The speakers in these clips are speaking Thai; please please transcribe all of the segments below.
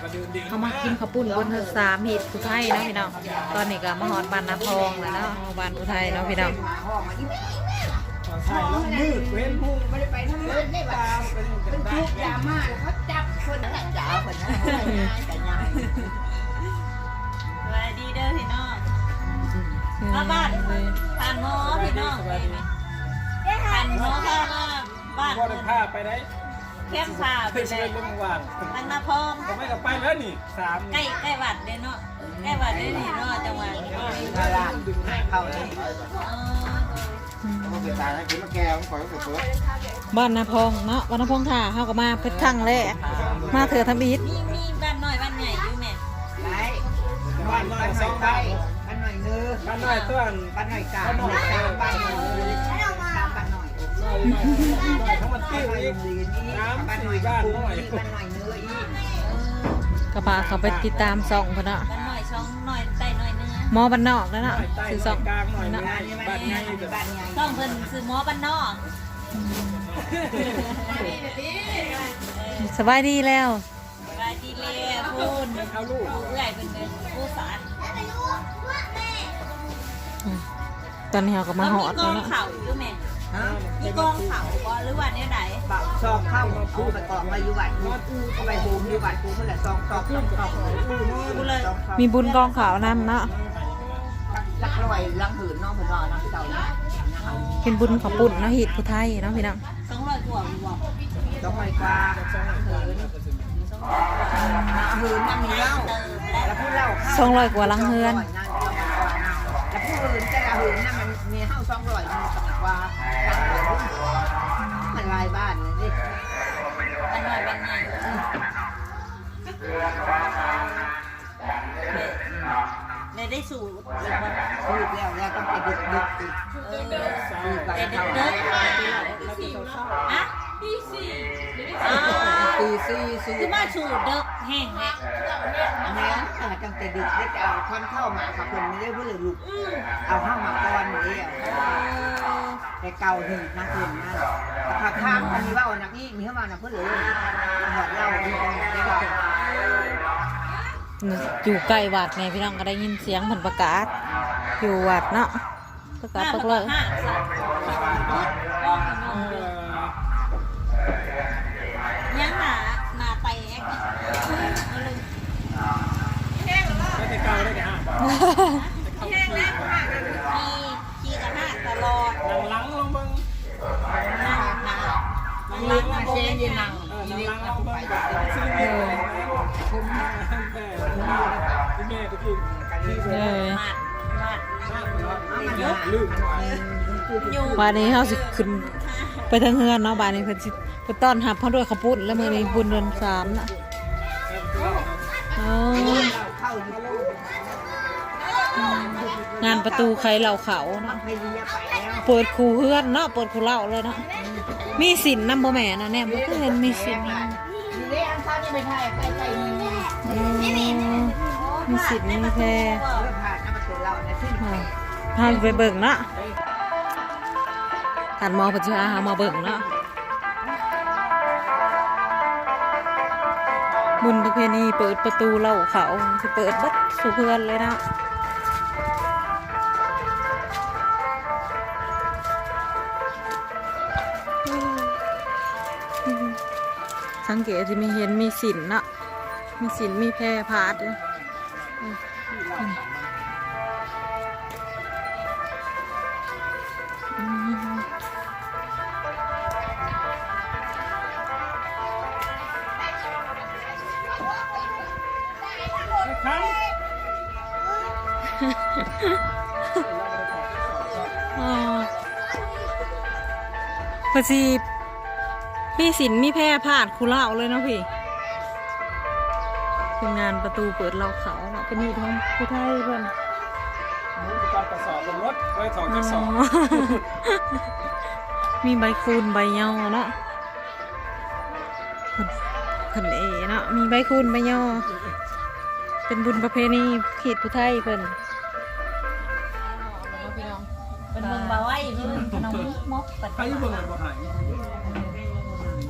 เนาะเขามากินข้าวปุ้นบนเดือนสามเห็ดผู้ไทยเนาะพี่น้องตอนนี้ก็มาหอดบานนาพองแล้วเนาะบานผู้ไทยเนาะพี่น้องใช่แล้วมืดเว้นพุ่งไม่ได้ไปทั้งนั้นได้แบบเป็นทุกข์ดราม่าแล้วเขาจับคนนั่นแหละจ๋าคนนั้นแต่ยายสวัสดีเด้อพี่น้องมาบ้านผ่านหมอพี่น้องผ่านหมอเข้ามาบ้านว่าได้ผ้าไปได้ เข้มผ่าไปเพื่อเลเชิยญลงวางทางนาพองผมไม่กับไปแล้วนี่สามใกล้ใกล้วัดเด้เนาะใกล้วัดเด้นี่เนาะจังหวัดดาราเขาเลยต้องเสียตายนะกินมะแก้วขอต้องเสียเฟิร์สบ้านนาพองเนาะบ้านนาพองท่าเขาก็มาเป็นครั้งแรกมาเถื่อทำอีทมีมีบ้านน้อยบ้านใหญ่อยู่แม่ไปบ้านน้อยสองไปบ้านบ้านหน่อยเนื้อบ้านน้อยต้นบ้านหน่อยกลางบ้านหน่อยกลางบ้านหน่อยบ้าน กโรงเรียนนี่บ้านหน่อยบ้านหน่อยบ้านหน่อยเนื้ออีกก็พาเขาไปติดตามส่องเพนเนาะบ้านน้อยช่องน้อยใต้น้อยเนื้อหมอบ้านนอกแล้วเนาะน้อยใต้คือน้ส่ออยงกลางหน่อยเนาะบ้านบ้านใหญ่แบบบ้านใหญ่ต้องเพิ่นซื้อหมอบ้านนอกสบายดีแล้วสบายดีเลยพูนเอาลูกผู้เอื้อยเพิ่นเป็นผู้สารตอนนี้เขาก็มาหอดกแล้อวงเนาะเข่าอยู่แม่ ฮะมีกองเข่าบ่หรือว่าเนี่ยไหนเบาซอกเข้าคู่ไปกองไปอยู่วัดกูไปโฮมอยู่วัดกูเพื่อแหละซอกซอกซอกซอกกูเลยมีบุญกองขาวนำเนาะลักลอยลังหืนน้องเหมือนว่าน้องเต่านะเป็นบุญขาวปุ่นเนาะเห็ดผู้ไทยเนาะพี่น้องสองร้อยกว่าบอกต้องไปกว่าหืนหืนมันมีเหล้าแล้วพูดเหล้าสองร้อยกว่าหลังเฮือนแล้วพูดหืนแต่ละหืนนั่นมันมีเหล้าสองร้อย ลายบ้านเลยนี่อันหน่อยวันไหนเลยได้สูตรพูดแล้วแล้วต้องไปดึกดึกอีกเออดึกไปแต่เด็เท่ากๆอะตีสี่อ่า ตีสี่สี่คือมาสูตรเด็กแห้งแหละนะตั้งแต่ดึกได้จะเอาควันเข้ามาขับคนไม่ได้พูดเลยลูกเอาเข้ามาตอนนี้แต่เก่าหนึ่งนะคืนนั่นผักข้างมันมีว่านักนี่มีเข้ามานักเพื่อเลยหัวเล่าดีกันได้ก่อนอยู่ใกล้วัดไงพี่น้องก็ได้ยินเสียงเหมือนประกาศ อยู่วัดเนาะประกาศตกเลย ห้าขี่ขี่กันห้าตลอดหลังหลังลงบังนั่งหนาลังมาเชนยืนนั่งเออนี่หลังหลัเอางไปบังซื้อแม่ผมแม่แม่ตะกี้เออหมัดหมัดลืมอยู่านนี้เขาสิขึ้นไปทางเฮือนเนาะบานนี้เพิ่นสิเพิ่นต้อนรับเขาด้วยข้าวปุ้นแล้วมื้อนี้บุญเดือนสามน่ะอ๋อเข้าอ งานประตูใครเหล่าเขาเนาะเปิดคูเฮือนเนาะเปิดคูเล่าเลยเนาะมีสินน้ำบ่แม่นะแน่บ่เคยเห็นมีสินนี่เรียนข้าวนี่ไปไทยไปไทยมีสินมีแพรพื่อผ่านน้ำมันเราในที่อ่าพาไปเบิ่งเนาะทานมอปัจจุบันหามอเบิ่งเนาะบุญประเพณีเปิดประตูเล่าเขาสิเปิดบัดสุเพื่อนเลยนะ สังเกตที่มีเห็นมีสินเนาะมีสินมีแพรพาดเลยครับอ๋อพอสี มีสินมีแพร่พาดคูเล่าเลยเนาะพี่เป็นงานประตูเปิดเราเขาเนาะเป็นนี่ท้องผู้ไทยเพื่อนมุ้งตอนกระสอบบนรถไว้ถอดกระสอบอ๋อมีใบคูณใบเหยาเนาะเพิ่นเอเนาะมีใบคูณใบเหยาเป็นบุญประเพณีเขตผู้ไทยเพิ่นเป็นเมืองบ่าวไว้เมืองขนมหม้อกปัดใครเบิ่งเลยบ่หาย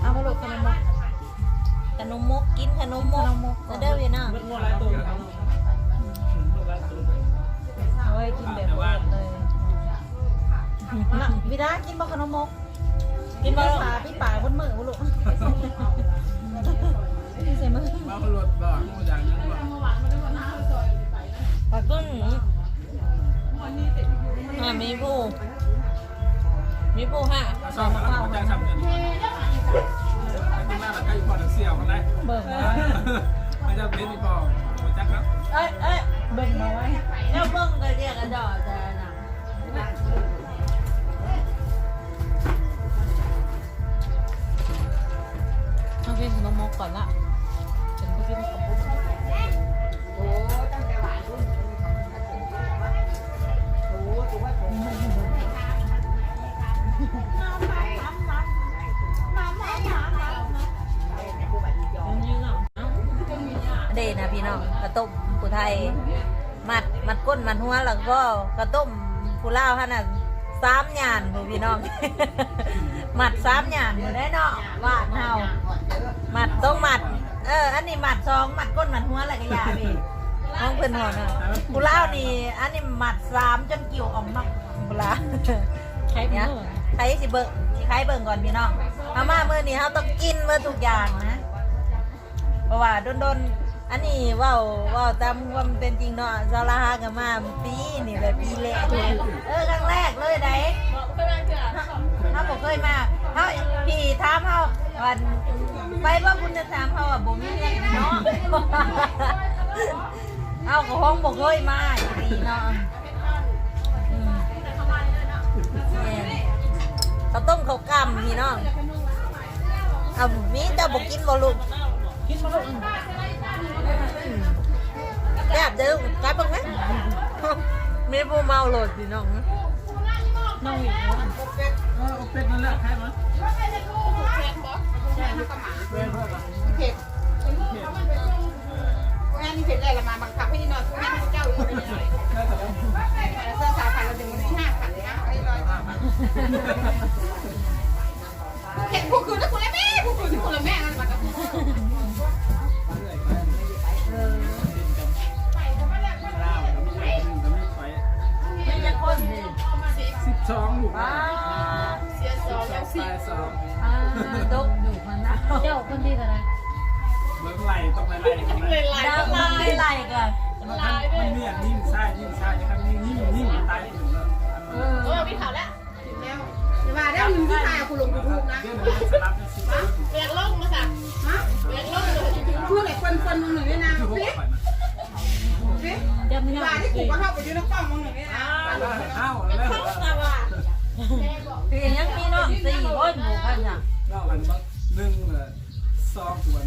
เอามาลูกขนมมกขนมมกกินขนมมกมาเด้อพี่น้องมันงัวหลายตัวอยู่ครับงัวหลายตัวเอาไว้กินแบบเบิดเลยน่ะวิดากินบ่ขนมมก กินบ่ปลาพี่ป่าบนมือบ่ลูกนี่ใส่มือมาขลดบ่งัวอย่างนั้นบ่ปัดกุ้นอ่ามีผู้มีผู้ฮะชอบมาแล้วมันจะทำกัน กินหน้าละใกล้พอเสี่ยวกันได้เบิ่งมาไม่จะเป็นอีกพอจักครับเอ้ยเอ้ยเบิ่งมาไว้แล้วเบิ่งก็เรียกกระดอจะน่ะเอากินขนมมกก่อนละฉันก็กินขนม ระต้มผู้ไทย มัดมัดก้นมัดหัวแล้วก็กระต้มผู้ลาวฮะน่ะสามหยานผู้พี่น้อง มัดสามหยานอยู่ได้เนาะบ้านเฮามัดต้องมัด เออ อันนี้มัดสองมัดก้นมัดหัวอะไรก็อยาพี่น้องเพิ่นหัวน่ะผู้ลาวนี่อันนี้มัดสามจนกิ่วออกมาผู้ลาวใช้มืเนี่ยอใครสิเบิ่งสิใครเบิ่งก่อนพี่น้องเอามามื้อนี้เฮาต้องกินเมื่อทุกอย่างนะ เพราะว่าโดนๆ อันนี้เว้าเว้าตามความเป็นจริงเนาะซาลาฮากับมาปีนี่แหละปีแรกเลยเออครั้งแรกเลยได้ถ้าบ่เคยมาเฮาพี่ถามเฮาวันไปว่าคุณจะถามเฮาว่าบ่มีเงินเนาะเอาก็ห้องบ่เคยมาดีเนาะอืมแม่นข้าต้มข้ากำพี่น้องเอามีแต่บ่กินบ่ลูกกินมาลูก แบบเดิมกลับบ้างไหมมีผู้เมาโหลดพี่น้องนะน้องหวีเออเป็ดนั่นแหละใครมั้ยเว้ยเพื่อนเผ็ดงานนี้เผ็ดอะไรละมาบังคับให้นอนทุกงานเจ้าอยู่เลยได้แต่แล้วเสื้อสาวพันเราดึงมันที่ห้าพันเลยนะไอ้ร้อยเผ็ดผู้คืนแล้วคุณแม่ผู้คืน เดี๋ยวไม่มาที่กูก็เข้าไปยืนน้ำป้องมึงหนึ่งเนี่ยนะข้าวแล้วคือยังมีน้องสี่คนอยู่กันจ้ะเราอันบักหนึ่งเลยซองส่วน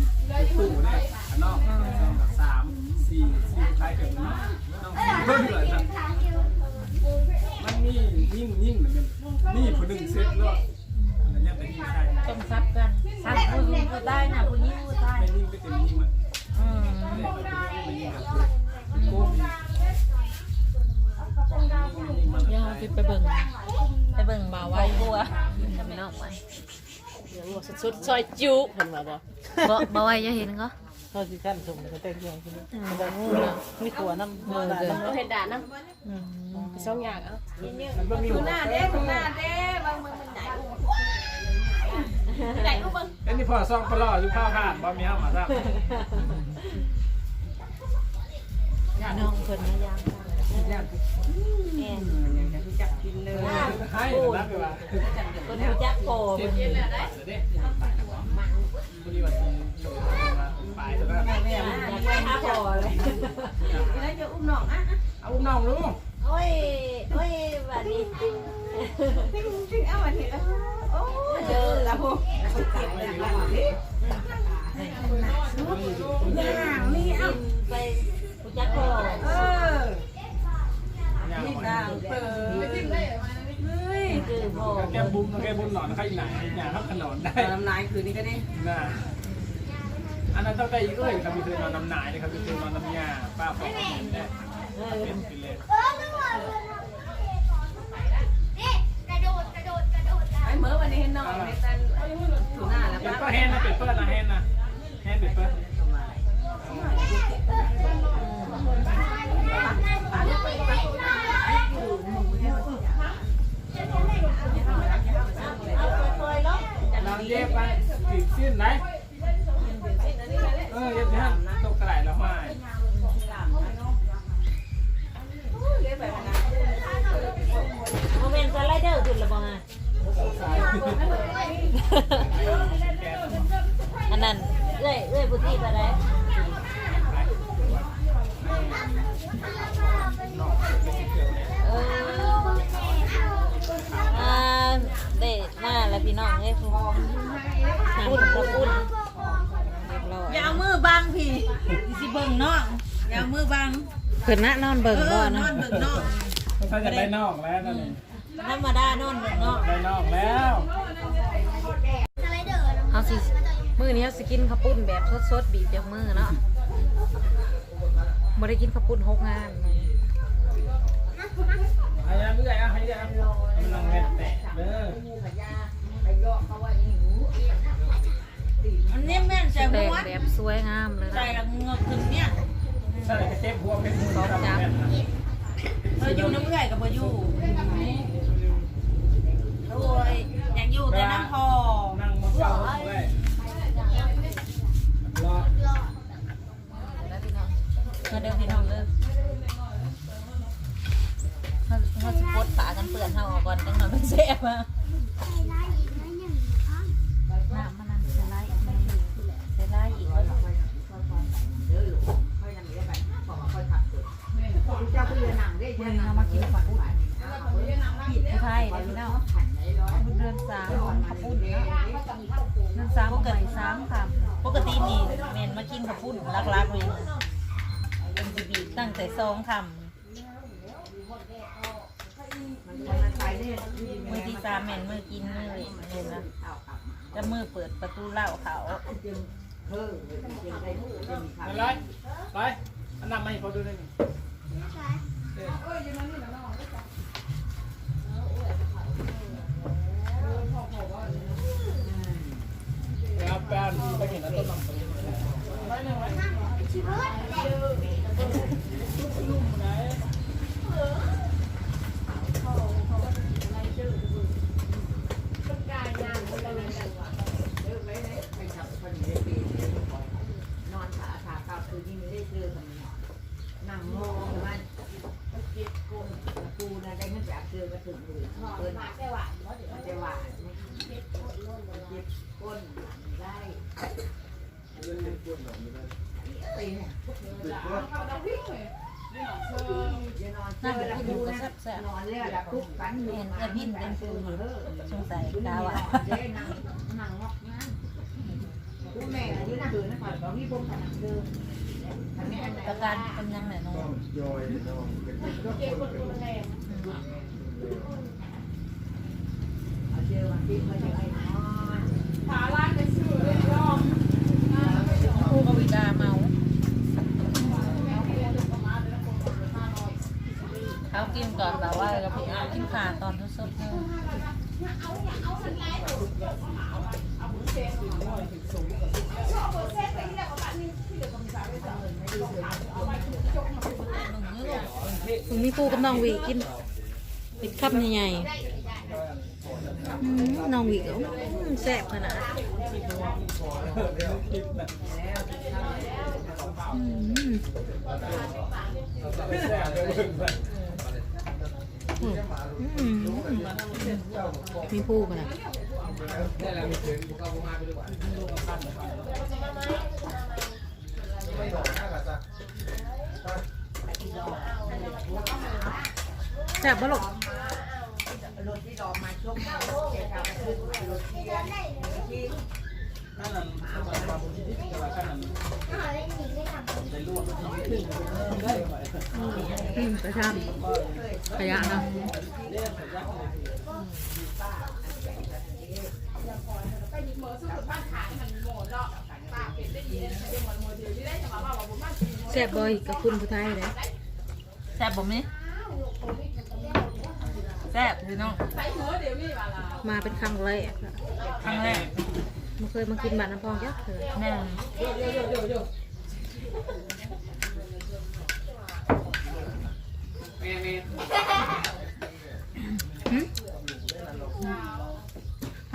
ตู้เนี่ยนนอกซองกับสามสี่สี่คล้ายกันน้องน้องเพิ่มเลยครับมันนี่ยิ่งยิ่งเหมือนกันนี่ผู้หนึ่งเซ็ตแล้วอันนี้เป็นยิ่งใช่ต้องซับกันสัตว์ผู้หญิงผู้ใต้นะผู้หญิงผู้ใต้ สุดๆซอยจุเพิ่นว่าบ่บ่บ่ไว้จะเห็นก็เขาสิขั้นส่งก็แต่งอย่างนี้มันบ่งูนะมีขัวน้ำมือน้ำเราเห็นด่านนะสองอย่างเอามันก็มีหัวหน้าเด้หน้าเด้บางมึงมันใหญ่ไหนลูกเบิ้งเอ็นนี่พอซองปลออยู่ข้าวผ่านบ่มีห้ามาซักน้องคนนะยังแม่นจับกินเลยให้รับไปว่าคนรู้จักโกเอาอุ้มน้องลูกโอ้ยโอ้ยบัดนี้เอามาทีโอ้เจอแล้วพวกเก็บเลยอย่างนี้เอ้าไปรู้จักโกเออนี่ด่างเปิดเฮ้ยคือพ่อแกบุ้มแกบุ้มหนอนใครไหนอย่างทับขนนได้น้ำลายคืนนี้ก็ได้น่ะอันนั้นต้องได้อีกเลยครับมีคือนอนน้ำหนายนะครับมีคือนอนน้ำยาป้าพอเห็นได้เป็นเป็นเลย ได้เมื่อวันนี้เห็นน้องในตันถูหน้าแล้วเป็นป้า เปิดแฮนนะเป็นเปิดนะแฮนนะแฮนเปเปิดเราเด็ดมาแล้วพี่น้องเอ้ยพูดพูดพูดเรียบร้อยอย่าเอามือบังพี่สิเบิ่งน้องอย่าเอามือบังเพิ่นนะนอนเบิ่งเอบ่อนอเนาะนเบิ่งน้องถ้าจะได้นอกแล้วนั่นเองธรรมดานอนเบิ่งน้องได้นอกแล้วเฮาสิมื้อนี้เฮาสิกินข้าวปุ้นแบบสดๆบีบจากมือเนาะบ่ได้กินข้าวปุ้นหกงาน เปื่อนเฮาออกก่อนจังหน่อยมันแซ่บอะน้ำมันนั่นใส่ไล่อีกใส่ไล่อีกแล้วเจ้าเพื่อนหนังด้มื้อนี้เฮามากินข้าวปุ้นผิดไทยเลยพี่น้องบุญเดือนสามข้าวปุ้นเนาะเดือนสามไก่สามค่ะปกตินี่แม่นมากินข้าวปุ้นลักๆเลยเป็นบีบตั้งแต่ซองคำ มือที่สามแม่นมือกินมือเห็นนะจะมือเปิดประตูเล้าเขาไปเลยไปอันนำมาให้เขาดูหน่อยเดี๋ยวแปนไปเห็นแล้วต้นลำตัวนี้นอนขาขาเก่าคือที่ไม่ได้เจอกันนอนนั่งมองมันเก็บกงปูนะได้เงินจากเจอกระถึงเลยเปิดมาแต่หวานมันจะหวานเก็บก้นได้ตีเนี่ยอย่านอนเจ นั่ง อแล้ว กิน ดู ก็ นะ แซ่บ นอนแล้วแล้วคุกกัน ๆเห็นแต่พิน เป็นปูอยู่สงสัยดาวอะเด้นั่งนั่งงอกงานผู้แม่อายุน่าเดินนะก่อนมีพวกขนาดเดิมตะการกำลังไหนน้องย่อยเนาะเป็นเรื่องคนเป็นเอาเจอวันที่เขาจะให้นอนครูกวิดาเมาเขากินก่อนแบบว่ากับพี่อากินขาตอนทุกซุปเลยหนึ่งนี่ ลูกคุณมีปูกับน้องวีกินปิดคำใหญ่ๆอืมน้องวีก็อืมแซ่บขนาดอืมอืมมีปูกันนะ แซ่บบ่ลูกรถที่ดอกมาชกเจ้าไปขึ้นรถที่ที่นั่นน่ะสมัยความบุญที่ที่ว่าขั้นนั้นได้รู้ว่าที่ขึ้นได้ไหมอืมกระชำขยะนะแซ่บบ่อยกับคุณผู้ไทยเลยแซ่บบ่ไหม แซ่บพี่น้องมาเป็นครั้งแรกอะครั้งแรกไม่เคยมากินบ้านน้ำพองยักษ์เลยแม่แม่แม่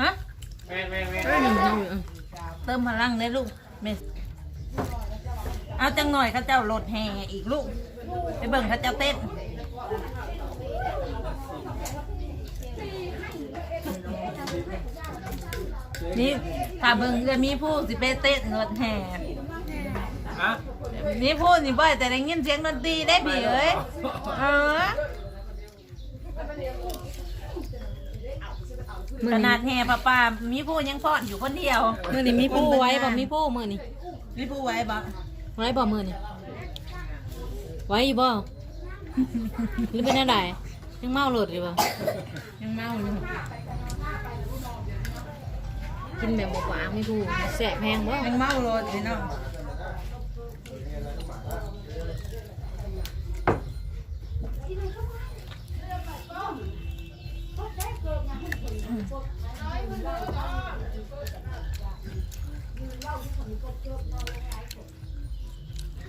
ฮะแม่แม่แม่เอ้ยหนึ่งหนึ่งเติมพลังได้ลูกเมสเอาจังหน่อยเขาเจ้ารถแห่อีกลูก ไปเบิ่งเขาเจ้าเต้น นี่ถ้าเบิ่งจะมีผู้สิไปเต้นรถแห่ฮะมีผู้สิบ่อยแต่ได้ยินเสียงดนตรีได้พี่เอ้ยเออมือขนานี้ดแห่ป้าป้ามีผู้ยังพอดอยู่คนเดียวมือนี้มีผู้ไว้บ่มีผู้มือนี้มีผู้ไว้บ่ไว้บ่มือนี้ไว้อยู่บ่ หรือเป็นอะไรยังเมาหลดอยู่บ่ยังเมาอยู่กินแบบบ่หวานไม่ผู้แสบแพงบ่ยังเมาโลดพี่น้อง